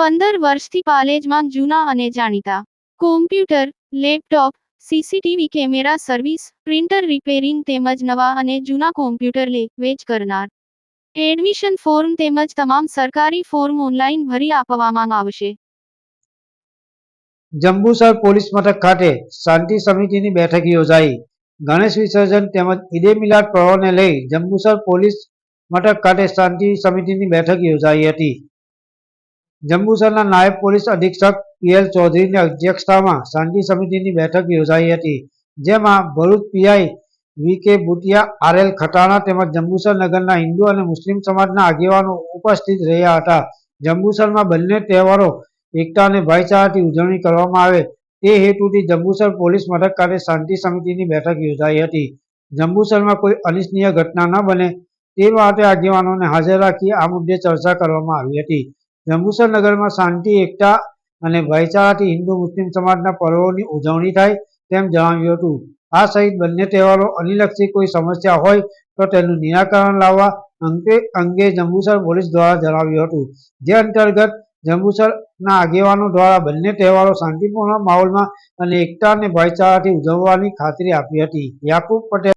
પંદર વર્ષથી પાલેજમાં જૂના અને જાણીતા. Computer laptop CCTV camera service printer repairing તેમજ નવા અને જૂના કોમ્પ્યુટર લે, વેચ કરનાર. એડમિશન ફોર્મ તેમજ તમામ સરકારી ફોર્મ ઓનલાઈન ભરી આપવામાં આવશે. જંબુસર પોલીસ મથક ખાતે શાંતિ સમિતિની બેઠક યોજાઈ. ગણેશ વિસર્જન તેમજ ઈદે મિલાદ પર્વને લઈ જંબુસર પોલીસ મથક ખાતે શાંતિ સમિતિની બેઠક યોજાઈ હતી. જંબુસરના નાયબ પોલીસ અધિક્ષક પીએલ ચૌધરીની અધ્યક્ષતામાં શાંતિ સમિતિની બેઠક યોજાઈ હતી, જેમાં ભરૂચ પીઆઈ વી કે બુટિયા આરએલ ખટાણા તેમજ જંબુસર નગરના હિન્દુ અને મુસ્લિમ સમાજના આગેવાનો ઉપસ્થિત રહ્યા હતા. જંબુસરમાં બંને તહેવારો, એકતા અને ભાઈચારાથી ઉજવણી કરવામાં આવે તે હેતુથી જંબુસર પોલીસ મથક ખાતે શાંતિ સમિતિની બેઠક યોજાઈ હતી. જંબુસરમાં કોઈ અનિચ્છનીય ઘટના ન બને તે માટે આગેવાનોને હાજર રાખી આ મુદ્દે ચર્ચા કરવામાં આવી હતી. જંબુસર નગરમાં શાંતિ, એકતા અને ભાઈચારાથી હિન્દુ, મુસ્લિમ સમાજના પર્વોની ઉજવણી થાય તેમ જણાવ્યું હતું. આ સહિત બંને તહેવારો અનિલક્ષી કોઈ સમસ્યા હોય તો તેનું નિરાકરણ લાવવા અંગે અંગે જંબુસર પોલીસ દ્વારા જણાવ્યું હતું. જે અંતર્ગત જંબુસરના આગેવાનો દ્વારા બંને તહેવારો શાંતિપૂર્ણ માહોલમાં અને એકતા અને ભાઈચારાથી ઉજવવાની ખાતરી આપી હતી. યાકુબ પટેલ